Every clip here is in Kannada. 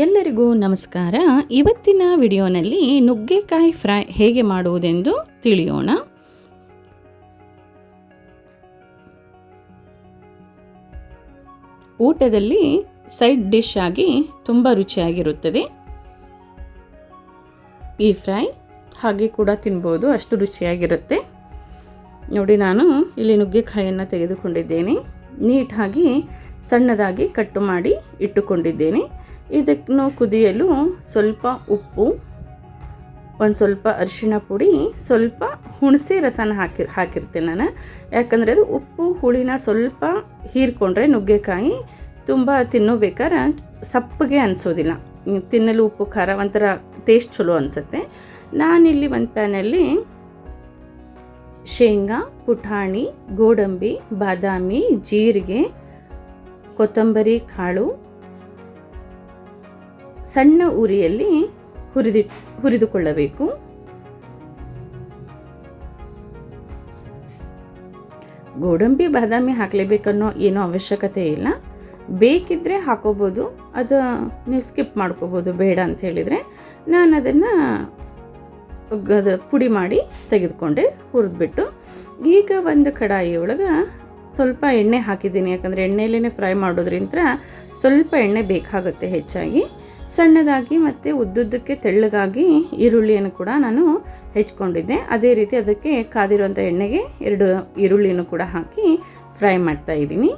ಎಲ್ಲರಿಗೂ ನಮಸ್ಕಾರ. ಇವತ್ತಿನ ವಿಡಿಯೋನಲ್ಲಿ ನುಗ್ಗೆಕಾಯಿ ಫ್ರೈ ಹೇಗೆ ಮಾಡುವುದೆಂದು ತಿಳಿಯೋಣ. ಊಟದಲ್ಲಿ ಸೈಡ್ ಡಿಶ್ ಆಗಿ ತುಂಬ ರುಚಿಯಾಗಿರುತ್ತದೆ. ಈ ಫ್ರೈ ಹಾಗೆ ಕೂಡ ತಿನ್ಬೋದು, ಅಷ್ಟು ರುಚಿಯಾಗಿರುತ್ತೆ. ನೋಡಿ, ನಾನು ಇಲ್ಲಿ ನುಗ್ಗೆಕಾಯಿಯನ್ನು ತೆಗೆದುಕೊಂಡಿದ್ದೇನೆ. ನೀಟಾಗಿ ಸಣ್ಣದಾಗಿ ಕಟ್ಟು ಮಾಡಿ ಇಟ್ಟುಕೊಂಡಿದ್ದೇನೆ. ಇದನ್ನು ಕುದಿಯಲು ಸ್ವಲ್ಪ ಉಪ್ಪು, ಒಂದು ಸ್ವಲ್ಪ ಅರಿಶಿಣ ಪುಡಿ, ಸ್ವಲ್ಪ ಹುಣಸೆ ರಸನ ಹಾಕಿ ಹಾಕಿರ್ತೀನಿ ನಾನು. ಯಾಕಂದರೆ ಅದು ಉಪ್ಪು, ಹುಳಿನ ಸ್ವಲ್ಪ ಹೀರ್ಕೊಂಡ್ರೆ ನುಗ್ಗೆಕಾಯಿ ತುಂಬ ತಿನ್ನೋಬೇಕಾದ್ರೆ ಸಪ್ಪಗೆ ಅನಿಸೋದಿಲ್ಲ. ತಿನ್ನಲು ಉಪ್ಪು, ಖಾರ ಒಂಥರ ಟೇಸ್ಟ್ ಚಲೋ ಅನಿಸುತ್ತೆ. ನಾನಿಲ್ಲಿ ಒಂದು ಪ್ಯಾನಲ್ಲಿ ಶೇಂಗಾ, ಪುಟಾಣಿ, ಗೋಡಂಬಿ, ಬಾದಾಮಿ, ಜೀರಿಗೆ, ಕೊತ್ತಂಬರಿ, ಕಾಳು ಸಣ್ಣ ಉರಿಯಲ್ಲಿ ಹುರಿದಿ, ಹುರಿದುಕೊಳ್ಳಬೇಕು. ಗೋಡಂಬಿ, ಬಾದಾಮಿ ಹಾಕಲೇಬೇಕನ್ನೋ ಏನೋ ಅವಶ್ಯಕತೆ ಇಲ್ಲ. ಬೇಕಿದ್ದರೆ ಹಾಕೋಬೋದು, ಅದು ನೀವು ಸ್ಕಿಪ್ ಮಾಡ್ಕೋಬೋದು, ಬೇಡ ಅಂತ ಹೇಳಿದರೆ ನಾನು ಅದನ್ನು ಅದು ಪುಡಿ ಮಾಡಿ ತೆಗೆದುಕೊಂಡೆ, ಹುರಿದ್ಬಿಟ್ಟು. ಈಗ ಒಂದು ಕಡಾಯಿ ಒಳಗೆ ಸ್ವಲ್ಪ ಎಣ್ಣೆ ಹಾಕಿದ್ದೀನಿ, ಯಾಕಂದರೆ ಎಣ್ಣೆಯಲ್ಲೇ ಫ್ರೈ ಮಾಡೋದ್ರಿಂದ ಸ್ವಲ್ಪ ಎಣ್ಣೆ ಬೇಕಾಗುತ್ತೆ ಹೆಚ್ಚಾಗಿ. ಸಣ್ಣದಾಗಿ ಮತ್ತು ಉದ್ದುದ್ದಕ್ಕೆ ತೆಳ್ಳಗಾಗಿ ಈರುಳ್ಳಿಯನ್ನು ಕೂಡ ನಾನು ಹೆಚ್ಕೊಂಡಿದ್ದೆ. ಅದೇ ರೀತಿ ಅದಕ್ಕೆ ಕಾದಿರುವಂಥ ಎಣ್ಣೆಗೆ ಎರಡು ಈರುಳ್ಳಿಯನ್ನು ಕೂಡ ಹಾಕಿ ಫ್ರೈ ಮಾಡ್ತಾ ಇದ್ದೀನಿ.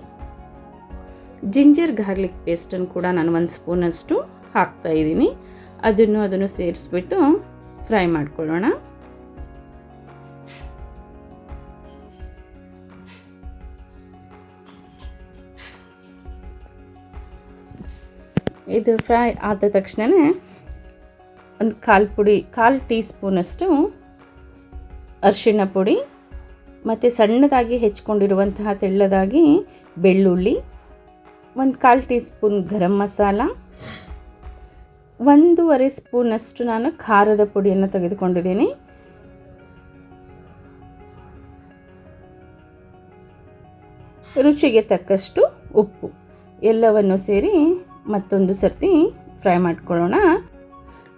ಜಿಂಜರ್ ಗಾರ್ಲಿಕ್ ಪೇಸ್ಟನ್ನು ಕೂಡ ನಾನು ಒಂದು ಸ್ಪೂನಷ್ಟು ಹಾಕ್ತಾ ಇದ್ದೀನಿ. ಅದನ್ನು ಅದನ್ನು ಸೇರಿಸ್ಬಿಟ್ಟು ಫ್ರೈ ಮಾಡ್ಕೊಳ್ಳೋಣ. ಇದು ಫ್ರೈ ಆದ ತಕ್ಷಣವೇ ಒಂದು ಕಾಲು ಪುಡಿ, ಕಾಲು ಟೀ ಸ್ಪೂನಷ್ಟು ಅರಿಶಿಣ ಪುಡಿ ಮತ್ತು ಸಣ್ಣದಾಗಿ ಹೆಚ್ಕೊಂಡಿರುವಂತಹ ತೆಳ್ಳದಾಗಿ ಬೆಳ್ಳುಳ್ಳಿ, ಒಂದು ಕಾಲು ಟೀ ಸ್ಪೂನ್ ಗರಂ ಮಸಾಲ, ಒಂದೂವರೆ ಸ್ಪೂನಷ್ಟು ನಾನು ಖಾರದ ಪುಡಿಯನ್ನು ತೆಗೆದುಕೊಂಡಿದ್ದೀನಿ. ರುಚಿಗೆ ತಕ್ಕಷ್ಟು ಉಪ್ಪು, ಎಲ್ಲವನ್ನು ಸೇರಿ ಮತ್ತೊಂದು ಸರ್ತಿ ಫ್ರೈ ಮಾಡ್ಕೊಳ್ಳೋಣ.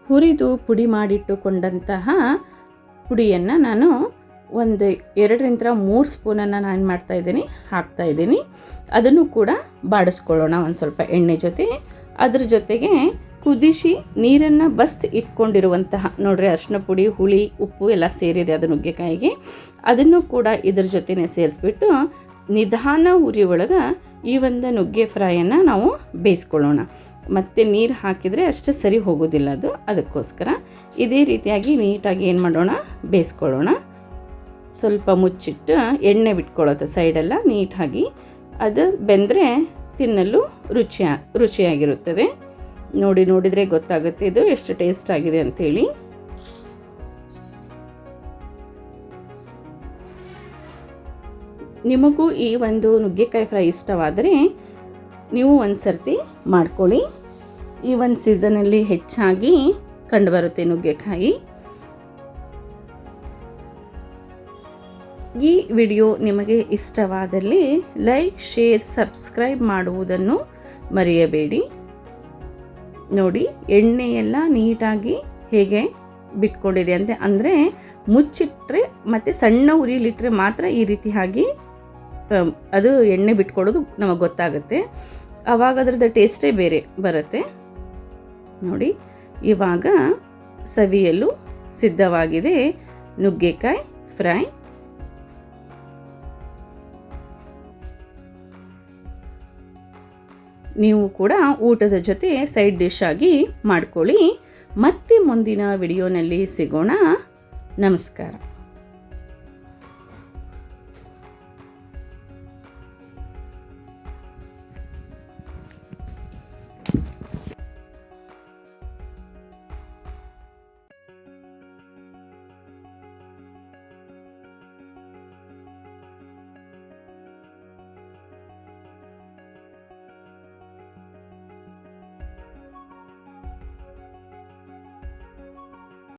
ಹುರಿದು ಪುಡಿ ಮಾಡಿಟ್ಟುಕೊಂಡಂತಹ ಪುಡಿಯನ್ನು ನಾನು ಒಂದು ಎರಡರಿಂದ ಮೂರು ಸ್ಪೂನನ್ನು ನಾನು ಮಾಡ್ತಾಯಿದ್ದೀನಿ ಹಾಕ್ತಾಯಿದ್ದೀನಿ ಅದನ್ನು ಕೂಡ ಬಾಡಿಸ್ಕೊಳ್ಳೋಣ ಒಂದು ಸ್ವಲ್ಪ ಎಣ್ಣೆ ಜೊತೆ. ಅದ್ರ ಜೊತೆಗೆ ಕುದಿಸಿ ನೀರನ್ನು ಬಸ್ತ್ ಇಟ್ಕೊಂಡಿರುವಂತಹ, ನೋಡ್ರಿ ಅರಿಶಿನ ಪುಡಿ, ಹುಳಿ, ಉಪ್ಪು ಎಲ್ಲ ಸೇರಿದೆ ಅದು ನುಗ್ಗೆಕಾಯಿಗೆ. ಅದನ್ನು ಕೂಡ ಇದ್ರ ಜೊತೆನೇ ಸೇರಿಸ್ಬಿಟ್ಟು ನಿಧಾನ ಉರಿ ಒಳಗೆ ಈ ಒಂದು ನುಗ್ಗೆ ಫ್ರೈಯನ್ನು ನಾವು ಬೇಯಿಸ್ಕೊಳ್ಳೋಣ. ಮತ್ತು ನೀರು ಹಾಕಿದರೆ ಅಷ್ಟು ಸರಿ ಹೋಗೋದಿಲ್ಲ ಅದು. ಅದಕ್ಕೋಸ್ಕರ ಇದೇ ರೀತಿಯಾಗಿ ನೀಟಾಗಿ ಏನು ಮಾಡೋಣ? ಬೇಯಿಸ್ಕೊಳ್ಳೋಣ. ಸ್ವಲ್ಪ ಮುಚ್ಚಿಟ್ಟು ಎಣ್ಣೆ ಬಿಟ್ಕೊಳ್ಳುತ್ತೆ ಸೈಡೆಲ್ಲ ನೀಟಾಗಿ. ಅದು ಬೆಂದರೆ ತಿನ್ನಲು ರುಚಿಯ, ರುಚಿಯಾಗಿರುತ್ತದೆ. ನೋಡಿ, ನೋಡಿದರೆ ಗೊತ್ತಾಗುತ್ತೆ ಇದು ಎಷ್ಟು ಟೇಸ್ಟ್ ಆಗಿದೆ ಅಂಥೇಳಿ ನಿಮಗೂ ಈ ಒಂದು ನುಗ್ಗೆಕಾಯಿ ಫ್ರೈ ಇಷ್ಟವಾದರೆ ನೀವು ಒಂದು ಸರ್ತಿ ಮಾಡ್ಕೊಳ್ಳಿ. ಈ ಒಂದು ಸೀಸನಲ್ಲಿ ಹೆಚ್ಚಾಗಿ ಕಂಡುಬರುತ್ತೆ ನುಗ್ಗೆಕಾಯಿ. ಈ ವಿಡಿಯೋ ನಿಮಗೆ ಇಷ್ಟವಾದಲ್ಲಿ ಲೈಕ್, ಶೇರ್, ಸಬ್ಸ್ಕ್ರೈಬ್ ಮಾಡುವುದನ್ನು ಮರೆಯಬೇಡಿ. ನೋಡಿ, ಎಣ್ಣೆಯೆಲ್ಲ ನೀಟಾಗಿ ಹೇಗೆ ಬಿಟ್ಕೊಂಡಿದೆ ಅಂತೆ. ಅಂದರೆ ಮುಚ್ಚಿಟ್ಟರೆ ಮತ್ತು ಸಣ್ಣ ಉರಿಲಿಟ್ಟರೆ ಮಾತ್ರ ಈ ರೀತಿಯಾಗಿ ಅದು ಎಣ್ಣೆ ಬಿಟ್ಕೊಳ್ಳೋದು ನಮಗೆ ಗೊತ್ತಾಗುತ್ತೆ. ಆವಾಗ ಅದರದ್ದು ಟೇಸ್ಟೇ ಬೇರೆ ಬರುತ್ತೆ. ನೋಡಿ, ಇವಾಗ ಸವಿಯಲು ಸಿದ್ಧವಾಗಿದೆ ನುಗ್ಗೆಕಾಯಿ ಫ್ರೈ. ನೀವು ಕೂಡ ಊಟದ ಜೊತೆ ಸೈಡ್ ಡಿಶ್ ಆಗಿ ಮಾಡ್ಕೊಳ್ಳಿ. ಮತ್ತೆ ಮುಂದಿನ ವಿಡಿಯೋನಲ್ಲಿ ಸಿಗೋಣ. ನಮಸ್ಕಾರ.